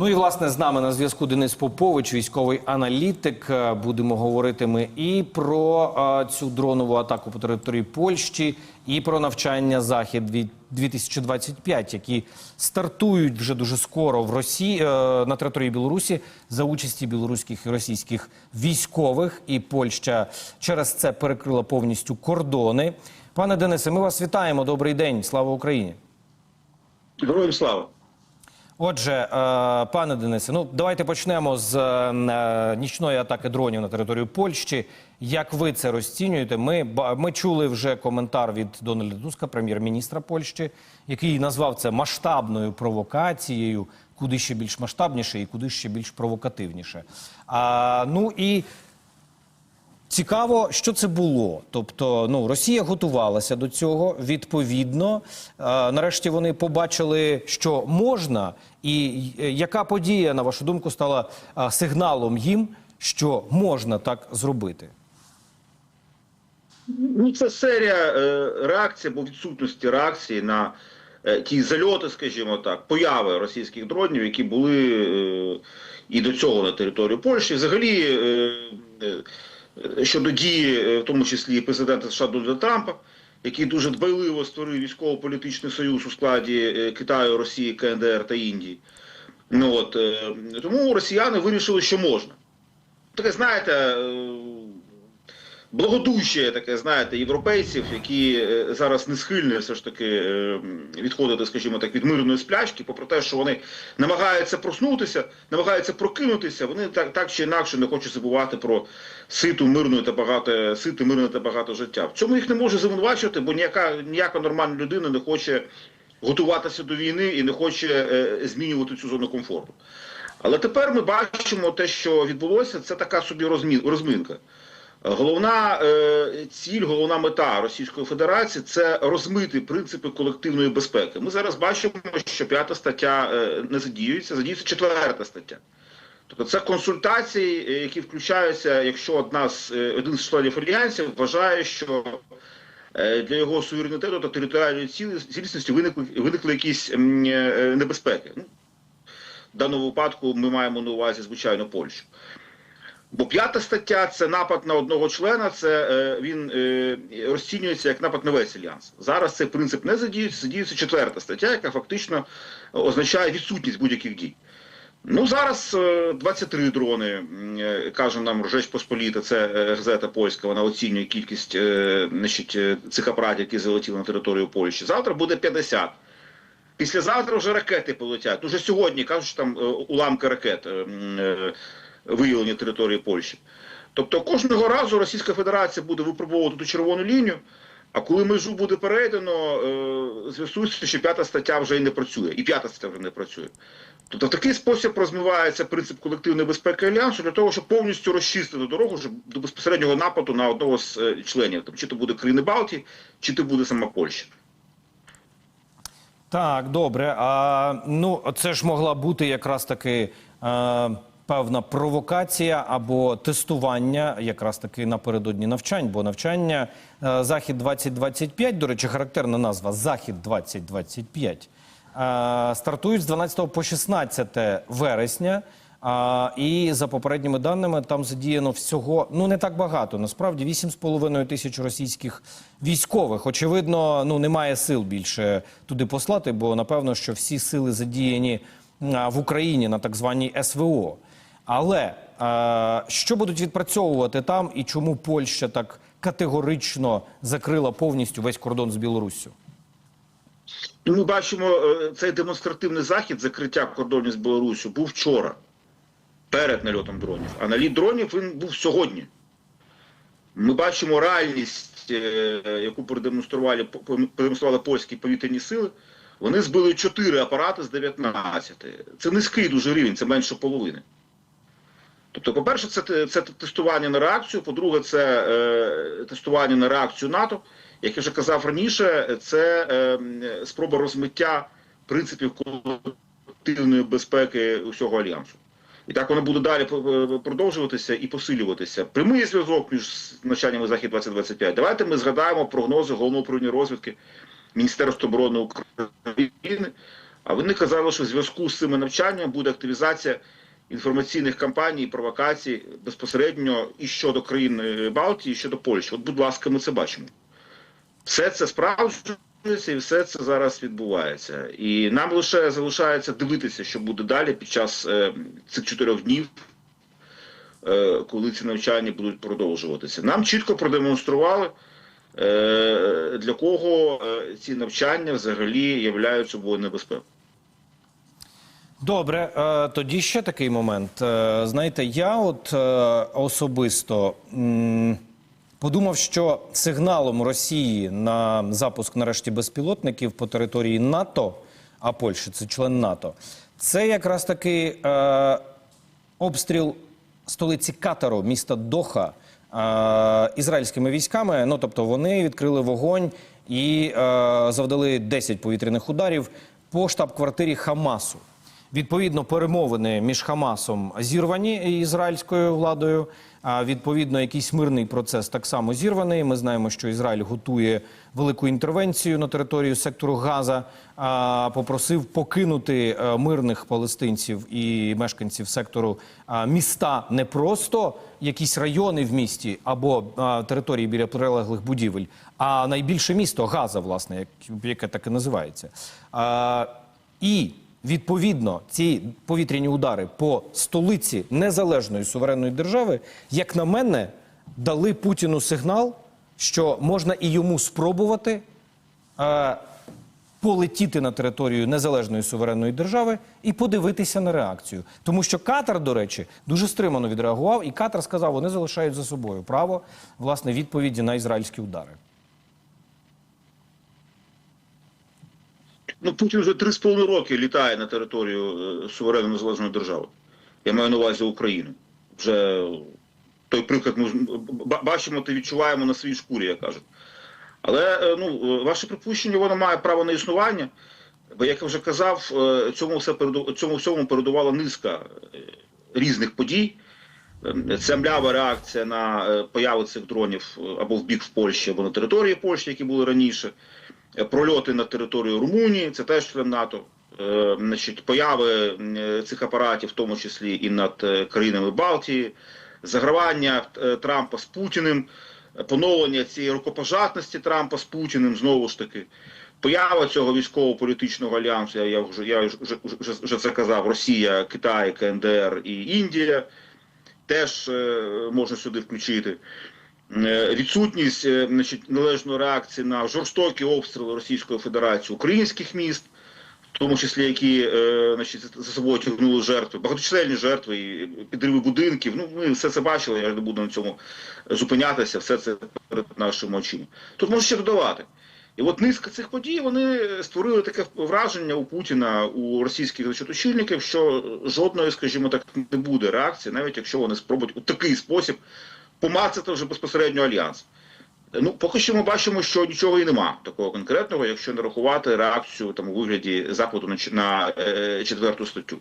Ну і власне з нами на зв'язку Денис Попович, військовий аналітик. Е, Будемо говорити ми і про е, цю дронову атаку по території Польщі, і про навчання захід 2025, які стартують вже дуже скоро в Росії е, на території Білорусі за участі білоруських і російських військових. І Польща через це перекрила повністю кордони. Пане Денисе, ми вас вітаємо. Добрий день. Слава Україні. Героям слава. Отже, е, пане Денисе, ну давайте почнемо з е, нічної атаки дронів на територію Польщі. Як ви це розцінюєте? Ми ми чули вже коментар від Дональда Туска, прем'єр-міністра Польщі, який назвав це масштабною провокацією, куди ще більш масштабніше і куди ще більш провокативніше. А, ну і Цікаво, що це було. Тобто, ну Росія готувалася до цього. Відповідно, е, нарешті вони побачили, що можна, і е, яка подія, на вашу думку, стала е, сигналом їм, що можна так зробити. Ну, це серія е, реакцій або відсутності реакції на ті зальоти, скажімо так, появи російських дронів, які були і до цього на території Польщі. Взагалі, щодо дії, е, в тому числі президента США Дональда Трампа, який дуже дбайливо створив військово-політичний союз у складі е, Китаю, Росії, КНДР та Індії. Ну от е, тому росіяни вирішили, що можна. Таке, знаєте, е, благодушие таке, знаєте, європейців, які е, зараз не схильні все ж таки е, відходити, скажімо так, від мирної сплячки, попри те, що вони намагаються проснутися, намагаються прокинутися, вони так, так чи інакше не хочуть забувати про ситу, мирну та багато, сите, мирне та багато життя. В цьому їх не може звинувачувати, бо ніяка, ніяка нормальна людина не хоче готуватися до війни і не хоче е, змінювати цю зону комфорту. Але тепер ми бачимо те, що відбулося, це така собі розмі- розминка. Головна е, ціль, головна мета Російської Федерації це розмити принципи колективної безпеки. Ми зараз бачимо, що п'ята стаття е, не задіюється, задіюється четверта стаття. Тобто це консультації, е, які включаються, якщо одна з один з членів альянсів вважає, що для його суверенітету та територіальної цілісності виникли, виникли якісь небезпеки. Ну, в даному випадку ми маємо на увазі, звичайно, Польщу. Бо п'ята стаття це напад на одного члена, це е, він е, розцінюється як напад на весь альянс. Зараз цей принцип не задіюється, задіюється четверта стаття, яка фактично означає відсутність будь-яких дій. Ну зараз е, 23 дрони, е, каже нам Ржеч Посполіта, це е, газета польська, вона оцінює кількість значить, цих апаратів, які залетіли на територію Польщі. Завтра буде 50. Післязавтра вже ракети полетять. Уже сьогодні кажуть, там уламки ракет виявлені території Польщі. Тобто кожного разу Російська Федерація буде випробовувати ту червону лінію, а коли межу буде перейдено, е, з'ясується, що п'ята стаття вже й не працює, і п'ята стаття вже не працює. Тобто в такий спосіб розмивається принцип колективної безпеки альянсу для того, щоб повністю розчистити дорогу до безпосереднього нападу на одного з е, членів, чи то буде країни Балтії, чи то буде сама Польща. Так, добре. А ну це ж могла бути якраз таки е, певна провокація або тестування, якраз таки напередодні навчань, бо навчання е, Захід 2025, до речі, характерна назва Захід 2025, е, стартують з 12 по 16 вересня. А, і за попередніми даними там задіяно всього ну не так багато. Насправді 8,5 тисяч російських військових. Очевидно, ну немає сил більше туди послати, бо напевно, що всі сили задіяні в Україні на так званій СВО. Але а, що будуть відпрацьовувати там, і чому Польща так категорично закрила повністю весь кордон з Білоруссю? Ну, ми бачимо, е, цей демонстративний захід закриття кордонів з Білорусю був вчора, перед нальотом дронів. А наліт дронів він був сьогодні. Ми бачимо реальність, е, яку продемонстрували, продемонстрували польські повітряні сили. Вони збили 4 апарати з 19. Це низький дуже рівень, це менше половини. Тобто, по-перше, це, це тестування на реакцію, по-друге, це е, тестування на реакцію НАТО. Як я вже казав раніше, це е, спроба розмиття принципів колективної безпеки усього альянсу. І так воно буде далі е, продовжуватися і посилюватися. Прямий зв'язок між навчаннями Захід 2025. Давайте ми згадаємо прогнози головного управління розвідки Міністерства оборони України. А вони казали, що в зв'язку з цими навчаннями буде активізація інформаційних кампаній, провокацій безпосередньо і щодо країн е, Балтії, і щодо Польщі. От, будь ласка, ми це бачимо. Все це справджується і все це зараз відбувається. І нам лише залишається дивитися, що буде далі під час е, цих чотирьох днів, е, коли ці навчання будуть продовжуватися. Нам чітко продемонстрували, е, для кого ці навчання взагалі являють собою небезпекою. Добре, е, тоді ще такий момент. Е, Знаєте, я от е, особисто подумав, що сигналом Росії на запуск нарешті безпілотників по території НАТО, а Польща це член НАТО, це якраз таки обстріл столиці Катару, міста Доха, ізраїльськими військами. Ну тобто вони відкрили вогонь і завдали 10 повітряних ударів по штаб-квартирі Хамасу. Відповідно, перемовини між Хамасом зірвані ізраїльською владою. А відповідно, якийсь мирний процес так само зірваний. Ми знаємо, що Ізраїль готує велику інтервенцію на територію сектору Газа. Попросив покинути е, мирних палестинців і мешканців сектору міста не просто якісь райони в місті або території біля прилеглих будівель, а найбільше місто Газа, власне, яке так і називається. І Відповідно, ці повітряні удари по столиці незалежної суверенної держави, як на мене, дали Путіну сигнал, що можна і йому спробувати е, полетіти на територію незалежної суверенної держави і подивитися на реакцію. Тому що Катар, до речі, дуже стримано відреагував, і Катар сказав, вони залишають за собою право власне відповіді на ізраїльські удари. Ну, Путін вже три з половиною роки літає на територію е, суверенно незалежної держави. Я маю на увазі Україну. Вже той приклад ми бачимо та відчуваємо на своїй шкурі, як кажуть. Але е, ну, е, ваше припущення, воно має право на існування. Бо, як я вже казав, е, цьому все переду- цьому всьому передувала низка е, різних подій. Е, Це млява реакція на е, появи цих дронів е, або в бік в Польщі, або на території Польщі, які були раніше. Е, Прольоти на територію Румунії, це теж член НАТО. Е, Значить, появи е, цих апаратів, в тому числі і над країнами Балтії, загравання Трампа з Путіним, поновлення цієї рукопожатності Трампа з Путіним, знову ж таки. Поява цього військово-політичного альянсу, я, я, вже, я вже, вже, вже це казав, Росія, Китай, КНДР і Індія теж е, можна сюди включити. Е, Відсутність е, значить, належної реакції на жорстокі обстріли Російської Федерації українських міст, в тому числі які е, значить, за собою тягнули жертви, багаточисельні жертви, і підриви будинків. Ну, ми все це бачили, я не буду на цьому зупинятися, все це перед нашими очима. Тут можна ще додавати. І от низка цих подій вони створили таке враження у Путіна, у російських очільників, що жодної, скажімо так, не буде реакції, навіть якщо вони спробують у такий спосіб помацати вже безпосередньо альянс. Ну, поки що ми бачимо, що нічого і нема такого конкретного, якщо не рахувати реакцію там у вигляді заходу на, на е, четверту статтю.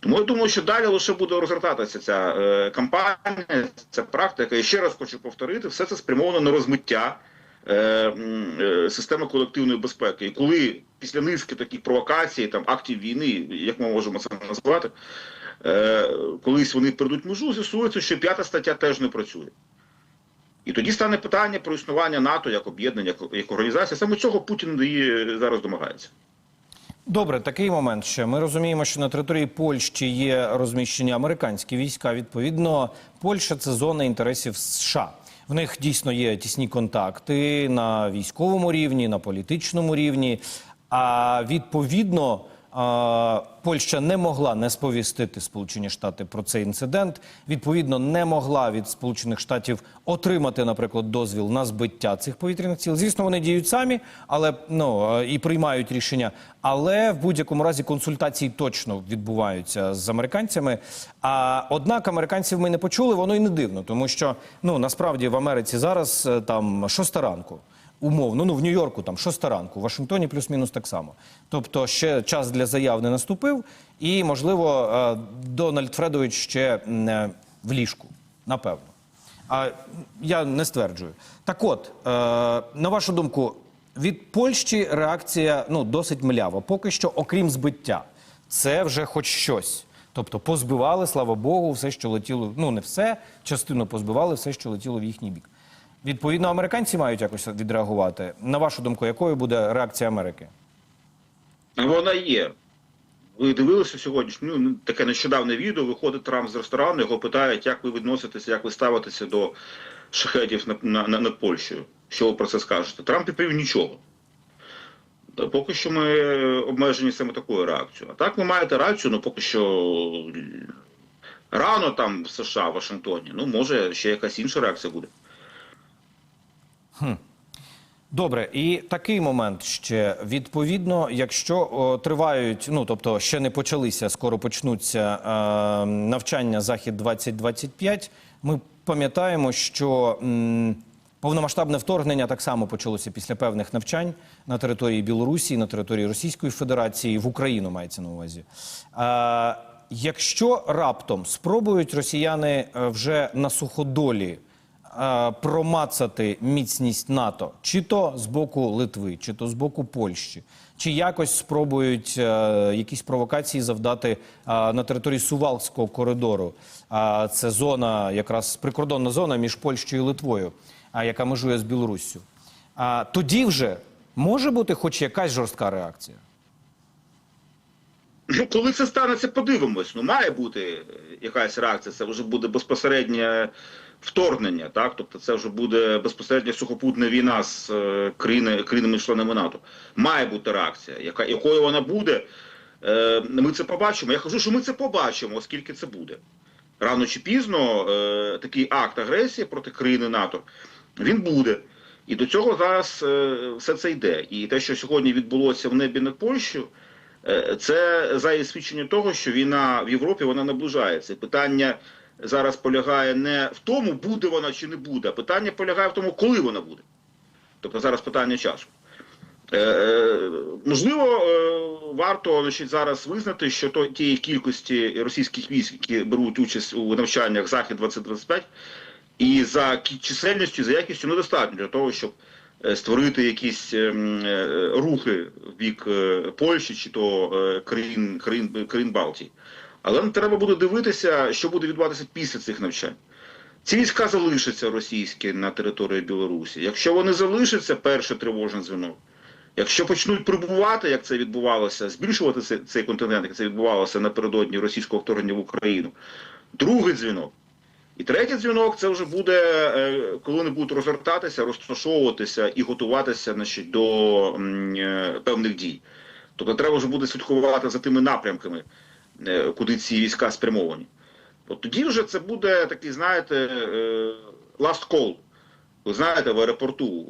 Тому я думаю, що далі лише буде розгортатися ця е, кампанія, ця практика. І ще раз хочу повторити, все це спрямовано на розмиття е, е, системи колективної безпеки. І коли після низки таких провокацій, там актів війни, як ми можемо це назвати, е, колись вони перейдуть межу, з'ясується, що п'ята стаття теж не працює. І тоді стане питання про існування НАТО як об'єднання, як, організація. Саме цього Путін і зараз домагається. Добре, такий момент ще. Ми розуміємо, що на території Польщі є розміщені американські війська. Відповідно, Польща це зона інтересів США. В них дійсно є тісні контакти на військовому рівні, на політичному рівні. А відповідно, Польща не могла не сповістити Сполучені Штати про цей інцидент. Відповідно, не могла від Сполучених Штатів отримати, наприклад, дозвіл на збиття цих повітряних цілей. Звісно, вони діють самі, але ну і приймають рішення. Але в будь-якому разі консультації точно відбуваються з американцями. А однак американців ми не почули, воно і не дивно, тому що ну насправді в Америці зараз е, там шоста ранку умовно, ну в Нью-Йорку там шоста ранку, в Вашингтоні плюс-мінус так само. Тобто ще час для заяв не наступив, і можливо е, Дональд Фредович ще е, в ліжку, напевно. А я не стверджую. Так от, е, на вашу думку, Від Польщі реакція ну досить млява. Поки що, окрім збиття, це вже хоч щось. Тобто позбивали, слава Богу, все, що летіло. Ну не все, частину позбивали, все, що летіло в їхній бік. Відповідно, американці мають якось відреагувати. На вашу думку, якою буде реакція Америки? Вона є. Ви дивилися сьогодні ну, таке нещодавне відео, виходить Трамп з ресторану, його питають, як ви відноситеся, як ви ставитеся до шахетів над, на, на, над Польщею. Що ви про це скажете? Трамп відповів нічого. Поки що ми обмежені саме такою реакцією. А так ви маєте рацію, ну поки що рано там в США, в Вашингтоні. Ну, може, ще якась інша реакція буде. Добре, і такий момент ще відповідно, якщо о, тривають, ну тобто ще не почалися, скоро почнуться е, навчання захід 2025 Ми пам'ятаємо, що м, повномасштабне вторгнення так само почалося після певних навчань на території Білорусі, на території Російської Федерації, в Україну мається на увазі. Е, якщо раптом спробують росіяни е, вже на суходолі промацати міцність НАТО, чи то з боку Литви, чи то з боку Польщі, чи якось спробують е, якісь провокації завдати е, на території Сувалського коридору. Це зона, якраз прикордонна зона між Польщею і Литвою, яка межує з Білоруссю. А тоді вже може бути хоч якась жорстка реакція. Ну, коли це станеться, подивимось. Ну, має бути е, якась реакція. Це вже буде безпосереднє вторгнення, так? Тобто це вже буде безпосередня сухопутна війна з е, країни, країнами-членами НАТО. Має бути реакція. Яка, якою вона буде, е, ми це побачимо. Я кажу, що ми це побачимо, оскільки це буде. Рано чи пізно е, такий акт агресії проти країни НАТО він буде. І до цього зараз е, все це йде. І те, що сьогодні відбулося в небі над Польщею, Це за свідчення того, що війна в Європі вона наближається. Питання зараз полягає не в тому, буде вона чи не буде, а питання полягає в тому, коли вона буде. Тобто зараз питання часу. Е, е, можливо, е, варто значить, зараз визнати, що то, тієї кількості російських військ, які беруть участь у навчаннях Захід 2025, і за чисельністю, за якістю недостатньо для того, щоб е, створити якісь ем, е, рухи в бік е, Польщі чи то е, країн, країн, країн Балтії. Але нам треба буде дивитися, що буде відбуватися після цих навчань. Ці війська залишаться російські на території Білорусі. Якщо вони залишаться, перший тривожний дзвінок. Якщо почнуть прибувати, як це відбувалося, збільшувати цей, цей континент, як це відбувалося напередодні російського вторгнення в Україну, другий дзвінок. І третій дзвінок це вже буде, е, коли вони будуть розгортатися, розташовуватися і готуватися значить, до м, е, певних дій. Тобто треба вже буде слідкувати за тими напрямками, куди ці війська спрямовані. От тоді вже це буде такий, знаєте, е, last call. Ви знаєте, в аеропорту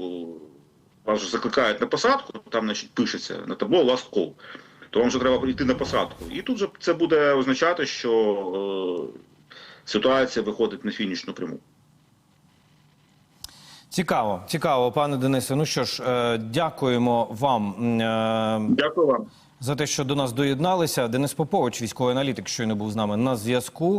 вас же закликають на посадку, там значить, пишеться на табло last call. То вам вже треба йти на посадку. І тут же це буде означати, що е, ситуація виходить на фінішну пряму. Цікаво, цікаво, пане Денисе. Ну що ж, е, дякуємо вам. е, Дякую вам. За те, що до нас доєдналися. Денис Попович, військовий аналітик, щойно був з нами на зв'язку.